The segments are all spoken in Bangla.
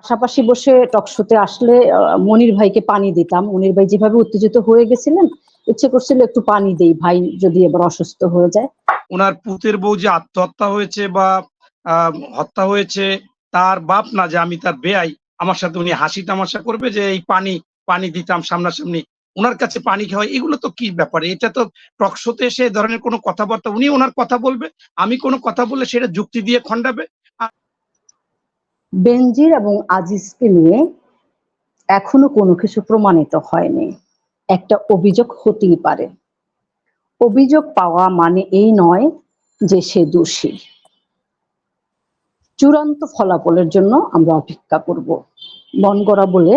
পাশাপাশি বসে টকশোতে আসলে মনির ভাইকে পানি দিতাম। মনির ভাই যেভাবে উত্তেজিত হয়ে গেছিলেন, ইচ্ছে করছিল একটু পানি দেই ভাই যদি এবার অসুস্থ হয়ে যায়। ওনার পুতের বউ যে আত্মহত্যা হয়েছে বা হত্যা হয়েছে, তার বাপ না যে আমি তার বেয়াই আমার সাথে উনি হাসি তামাশা করবে যে এই পানি পানি দিতাম সামনাসামনি। ওনার কাছে পানি খাওয়া, এগুলো তো কি ব্যাপার? এটা তো টকশোতে এসে ধরনের কোনো কথাবার্তা, উনি ওনার কথা বলবে, আমি কোনো কথা বললে সেটা যুক্তি দিয়ে খণ্ডাবে? বেনজির এবং আজিজকে নিয়ে এখনও কোনো কিছু প্রমাণিত হয়নি। একটা অভিযোগ হতেই পারে। অভিযোগ পাওয়া মানে এই নয় যে সে দোষী। চূড়ান্ত ফলাফলের জন্য আমরা অপেক্ষা করব। মন গড়া বলে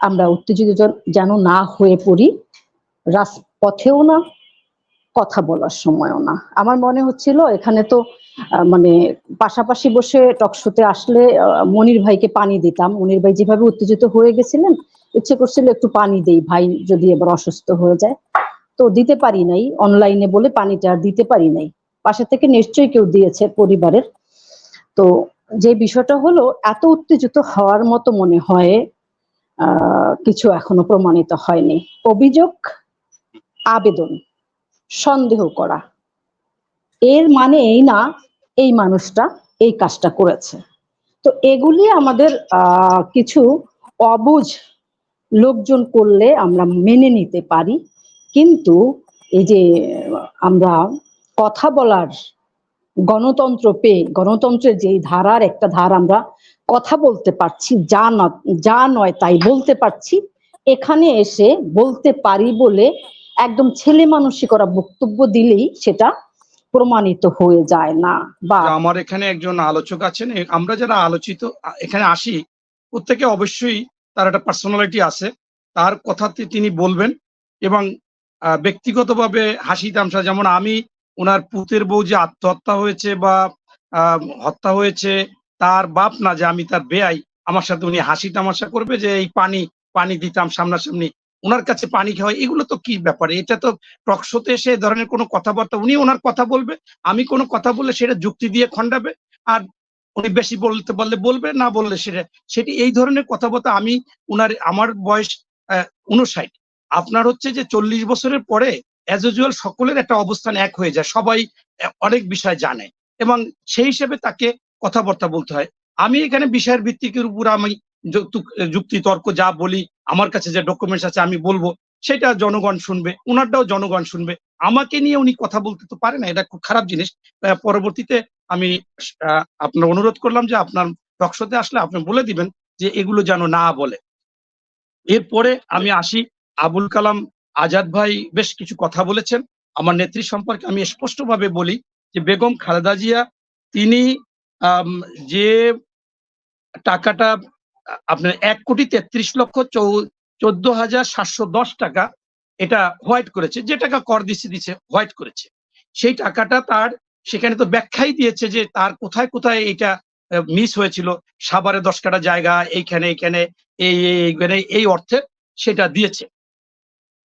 আমরা উত্তেজিত যেন না হয়ে পড়ি, রাজপথেও না কথা বলার সময়ও না। আমার মনে হচ্ছিল এখানে তো মানে পাশাপাশি বসে টকশোতে আসলে মনির ভাইকে পানি দিতাম। মনির ভাই যেভাবে উত্তেজিত হয়ে গেছিলেন, ইচ্ছে করছিল একটু পানি দেই ভাই যদি এবার অসুস্থ হয়ে যায়। তো দিতে পারি নাই অনলাইনে বলে পানিটা আর দিতে পারি নাই। পাশে থেকে নিশ্চয়ই কেউ দিয়েছে পরিবারের। তো যে বিষয়টা হলো, এত উত্তেজিত হওয়ার মতো মনে হয় কিছু এখনও প্রমাণিত হয়নি। অভিযোগ, আবেদন। সন্দেহ করা। এর মানে এই না এই মানুষটা এই কাজটা করেছে। তো এগুলি আমাদের কিছু অবুঝ লোকজন করলে আমরা মেনে নিতে পারি। কিন্তু এই যে আমরা কথা বলার গণতন্ত্র পেয়ে, গণতন্ত্রের যেই ধারার একটা ধার আমরা কথা বলতে পারছি, যা না, যা নয় তাই বলতে পারছি, এখানে এসে বলতে পারি বলে একদম ছেলে মানুষই করা বক্তব্য দিলেই সেটা প্রমাণিত হয়ে যায় না, বা আমার এখানে একজন আলোচক আছেন আমরা যারা আলোচিত এখানে আসি, প্রত্যেকে অবশ্যই তার একটা পার্সোনালিটি আছে, তার কথাতে তিনি বলবেন এবং ব্যক্তিগতভাবে হাসি তামসা, যেমন আমি ওনার পুতের বউ যে আত্মহত্যা হয়েছে বা হত্যা হয়েছে, তার বাপ না যে আমি তার বেয়াই আমার সাথে উনি হাসি তামাশা করবে যে এই পানি পানি দিতাম সামনাসামনি। ওনার কাছে পানি খাওয়া, এগুলো তো কি ব্যাপার? এটা তো টকশোতে এসে ধরনের কোনো কথাবার্তা, উনি ওনার কথা বলবে, আমি কোনো কথা বললে সেটা যুক্তি দিয়ে খণ্ডাবে, আর উনি বেশি বলতে বললে বলবে, না বললে সেটা, সেটি এই ধরনের কথাবার্তা আমি উনার, আমার বয়স উনষাট আপনার হচ্ছে যে চল্লিশ বছরের পরে অ্যাজ ইউজুয়াল সকলের একটা অবস্থান এক হয়ে যায়, সবাই অনেক বিষয় জানে এবং সেই হিসেবে তাকে কথাবার্তা বলতে হয়। আমি এখানে বিষয়ের ভিত্তিকের উপর আমি যুক্ত- তর্ক যা বলি, আমার কাছে যে ডকুমেন্টস আছে আমি বলব, সেটা জনগণ শুনবে ওনারটাও জনগণ শুনবে। আমাকে নিয়ে উনি কথা বলতে তো পারে না, এটা খুব খারাপ জিনিস। পরবর্তীতে আমি আপনার অনুরোধ করলাম যে আপনার টকশোতে আসলে আপনি বলে দিবেন যে এগুলো যেন না বলে। এরপরে আমি আসি, আবুল কালাম আজাদ ভাই বেশ কিছু কথা বলেছেন। আমার নেত্রী সম্পর্কে আমি স্পষ্টভাবে বলি যে বেগম খালেদা জিয়া, তিনি যে টাকাটা আপনার এক কোটি তেত্রিশ লক্ষ চোদ্দ হাজার সাতশো দশ টাকা এটা হোয়াইট করেছে, যে টাকা কর দিচ্ছে দিচ্ছে হোয়াইট করেছে। সেই টাকাটা তার সেখানে তো ব্যাখ্যাই দিয়েছে যে তার কোথায় কোথায় এটা মিস হয়েছিল। সাভারে দশ কাটা জায়গা, এইখানে এইখানে, এই, এই- এইখানে, এই অর্থে সেটা দিয়েছে।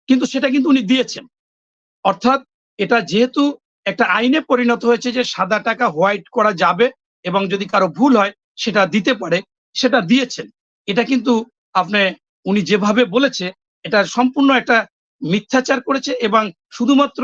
কিন্তু সেটা কিন্তু উনি দিয়েছেন। অর্থাৎ এটা যেহেতু একটা আইনে পরিণত হয়েছে যে সাদা টাকা হোয়াইট করা যাবে এবং যদি কারও ভুল হয় সেটা দিতে পারে সেটা দিয়েছেন। এটা কিন্তু আপনি, উনি যেভাবে বলেছে, এটা সম্পূর্ণ একটা মিথ্যাচার করেছে এবং শুধুমাত্র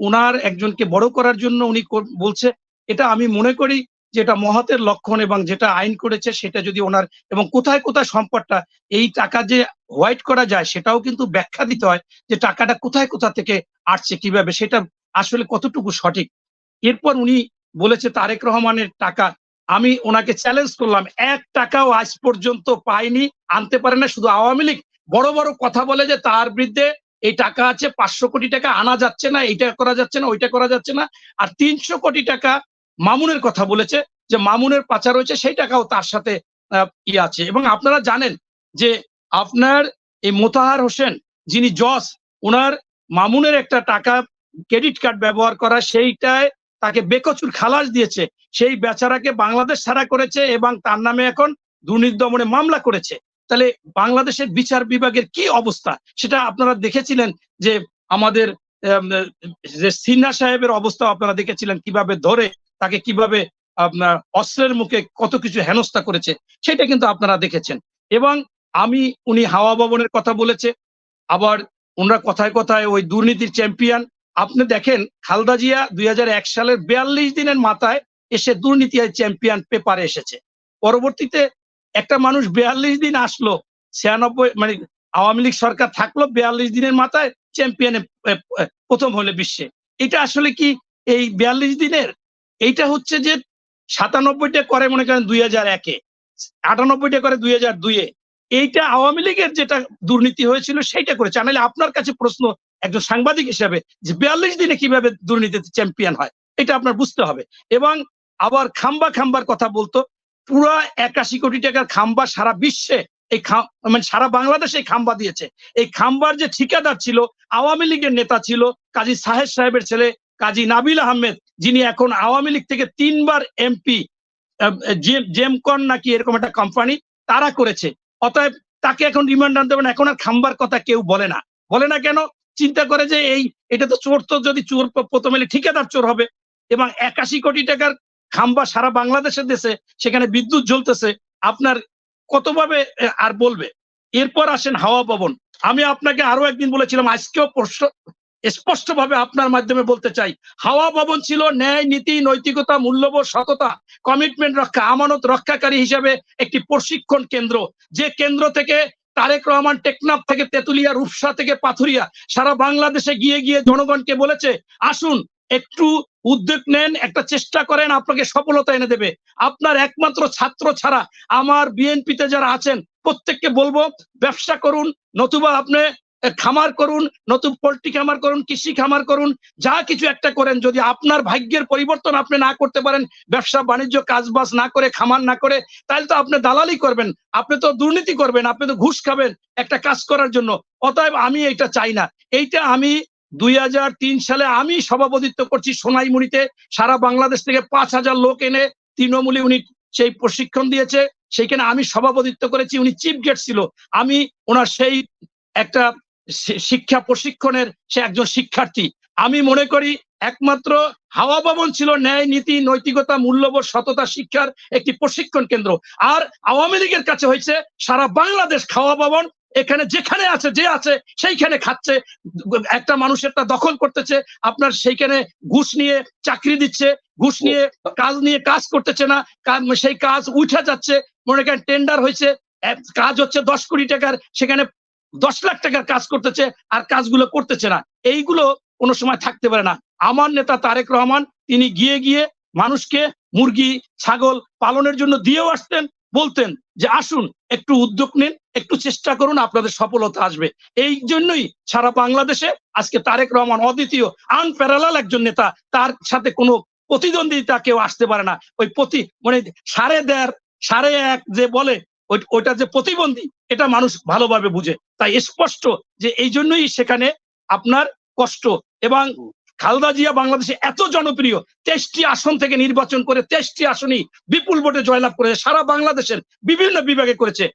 ওনার একজনকে বড় করার জন্য উনি বলছে, এটা আমি মনে করি যে এটা মহতের লক্ষণ এবং যেটা আইন করেছে সেটা যদি ওনার, এবং কোথায় কোথায় সম্পদটা, এই টাকা যে হোয়াইট করা যায় সেটাও কিন্তু ব্যাখ্যা দিতে হয় যে টাকাটা কোথায় কোথা থেকে আসছে, কীভাবে, সেটা আসলে কতটুকু সঠিক। এরপর উনি বলেছে তারেক রহমানের টাকা আমি ওনাকে চ্যালেঞ্জ করলাম, এক টাকাও আজ পর্যন্ত পাইনি, আনতে পারে না, শুধু আওয়ামী লীগ। বড় বড় কথা বলে যে তার বিরুদ্ধে এই টাকা আছে, পাঁচশো কোটি টাকা আনা যাচ্ছে না, এইটা করা যাচ্ছে না, ওইটা করা যাচ্ছে না, আর তিনশো কোটি টাকা মামুনের কথা বলেছে, যে মামুনের পাচার হয়েছে, সেই টাকাও তার সাথে ইয়ে আছে। এবং আপনারা জানেন যে আপনার এই মোতাহার হোসেন, যিনি জস ওনার মামুনের একটা টাকা ক্রেডিট কার্ড ব্যবহার করা, সেইটায় তাকে বেকচুর খালাস দিয়েছে। সেই বেচারাকে বাংলাদেশ ছাড়া করেছে এবং তার নামে এখন দুর্নীতি দমনে মামলা করেছে। তাহলে বাংলাদেশের বিচার বিভাগের কি অবস্থা? সেটা আপনারা দেখেছিলেন যে আমাদের যে সিনহা সাহেবের অবস্থা আপনারা দেখেছিলেন কীভাবে ধরে, তাকে কীভাবে, আপনার অস্ত্রের মুখে কত কিছু হেনস্থা করেছে, সেটা কিন্তু আপনারা দেখেছেন। এবং আমি, উনি হাওয়া ভবনের কথা বলেছে, আবার ওনারা কথায় কথায় ওই দুর্নীতির চ্যাম্পিয়ন আপনি দেখেন, খালদা জিয়া দুই হাজার এক সালের বিয়াল্লিশ দিনের মাথায় এসে দুর্নীতি চ্যাম্পিয়ন পেপারে এসেছে। পরবর্তীতে একটা মানুষ বিয়াল্লিশ দিন আসলো, ছিয়ানব্বই মানে আওয়ামী লীগ সরকার থাকল, বিয়াল্লিশ দিনের মাথায় চ্যাম্পিয়নে প্রথম হলে বিশ্বে। এটা আসলে কি এই বিয়াল্লিশ দিনের? এইটা হচ্ছে যে সাতানব্বইটা করে মনে করেন দুই হাজার একে, আটানব্বইটা করে দুই হাজার দুইয়ে। এইটা আওয়ামী লীগের যেটা দুর্নীতি হয়েছিল, সেইটা করেছে। নাহলে আপনার কাছে প্রশ্ন একজন সাংবাদিক হিসাবে যে বিয়াল্লিশ দিনে কীভাবে দুর্নীতিতে চ্যাম্পিয়ন হয়, এটা আপনার বুঝতে হবে। এবং আবার খাম্বা খাম্বার কথা বলতো, পুরা একাশি কোটি টাকার খাম্বা সারা বিশ্বে এই মানে সারা বাংলাদেশে এই খাম্বা দিয়েছে। এই খাম্বার যে ঠিকাদার ছিল, আওয়ামী লীগের নেতা ছিল, কাজী সাহেব সাহেবের ছেলে, কাজী নাবিল আহমেদ, যিনি এখন আওয়ামী লীগ থেকে তিনবার এমপি জেমকন নাকি এরকম একটা কোম্পানি তারা করেছে। অতএব তাকে এখন রিমান্ড আনতে হবে এখন আর খাম্বার কথা কেউ বলে না। বলে না কেন? চিন্তা করে যে এই, এটা তো চোর তো যদি চোর প্রথমে এলে ঠিকাদার চোর হবে। এবং একাশি কোটি টাকার খাম্বা সারা বাংলাদেশের দেশে সেখানে বিদ্যুৎ জ্বলতেছে, আপনার কতভাবে আর বলবে? এরপর আসেন হাওয়া ভবন। আমি আপনাকে আরও একদিন বলেছিলাম, আজকেও প্রশ্ন স্পষ্ট ভাবে আপনার মাধ্যমে বলতে চাই। হাওয়া ভবন ছিল ন্যায়, নীতি, নৈতিকতা, মূল্যবোধ, সততা, কমিটমেন্ট রক্ষা, আমানত রক্ষাকারী হিসেবে একটি প্রশিক্ষণ কেন্দ্র। যে কেন্দ্র থেকে তারেক রহমান টেকনাফ থেকে তেতুলিয়া, রূপসা থেকে পাথুরিয়া, সারা বাংলাদেশে গিয়ে গিয়ে জনগণকে বলেছে, আসুন, একটু উদ্যোগ নেন, একটা চেষ্টা করেন, আপনাকে সফলতা এনে দেবে। আপনার একমাত্র ছাত্র ছাড়া আমার বিএনপিতে যারা আছেন, প্রত্যেককে বলব, ব্যবসা করুন, নতুবা আপনি খামার করুন, নতুন পোল্ট্রি খামার করুন, কৃষি খামার করুন, যা কিছু একটা করেন। যদি আপনার ভাগ্যের পরিবর্তন আপনি না করতে পারেন, ব্যবসা, বাণিজ্য, কাজবাজ না করে, খামার না করে, তাহলে তো আপনি দালালি করবেন, আপনি তো দুর্নীতি করবেন, আপনি তো ঘুষ খাবেন একটা কাজ করার জন্য। অতএব আমি এটা চাই না। এইটা আমি দুই হাজার তিন সালে আমি সভাপতিত্ব করছি সোনাইমুড়িতে। সারা বাংলাদেশ থেকে পাঁচ হাজার লোক এনে তৃণমূলী উনি সেই প্রশিক্ষণ দিয়েছে। সেইখানে আমি সভাপতিত্ব করেছি, উনি চিফ গেট ছিল। আমি ওনার সেই একটা শিক্ষা প্রশিক্ষণের সে একজন শিক্ষার্থী। আমি মনে করি একমাত্র হাওয়া ভবন ছিল ন্যায় নীতি নৈতিকতা মূল্যবোধ সততা শিক্ষার একটি প্রশিক্ষণ কেন্দ্র। আর আওয়ামী লীগের কাছে হয়েছে সারা বাংলাদেশ খাওয়া ভবন। এখানে যেখানে আছে যে আছে সেইখানে খাচ্ছে। একটা মানুষেরটা দখল করতেছে আপনার সেইখানে ঘুষ নিয়ে চাকরি দিচ্ছে ঘুষ নিয়ে কাজ নিয়ে কাজ করতেছে না সেই কাজ উঠে যাচ্ছে। মনে করেন টেন্ডার হয়েছে কাজ হচ্ছে দশ কোটি টাকার সেখানে দশ লাখ টাকার কাজ করতেছে আর কাজগুলো করতেছে না। এইগুলো কোনো সময় থাকতে পারে না। আমার নেতা তারেক রহমান, তিনি গিয়ে গিয়ে মানুষকে মুরগি, ছাগল পালনের জন্য দিয়েও আসতেন, বলতেন যে আসুন, একটু উদ্যোগ নিন, একটু চেষ্টা করুন, আপনাদের সফলতা আসবে। এই জন্যই সারা বাংলাদেশে আজকে তারেক রহমান অদ্বিতীয় আনপ্যারালাল একজন নেতা। তার সাথে কোনো প্রতিদ্বন্দ্বিতা কেউ আসতে পারে না। ওই প্রতি মানে সাড়ে দেড়, সাড়ে এক যে বলে ওই- ওইটা যে প্রতিবন্ধী, এটা মানুষ ভালোভাবে বুঝে। তাই স্পষ্ট যে এই জন্যই সেখানে আপনার কষ্ট এবং খালদা জিয়া বাংলাদেশে এত জনপ্রিয়, তেইশটি আসন থেকে নির্বাচন করে তেইশটি আসনই বিপুল ভোটে জয়লাভ করেছে, সারা বাংলাদেশের বিভিন্ন বিভাগে করেছে।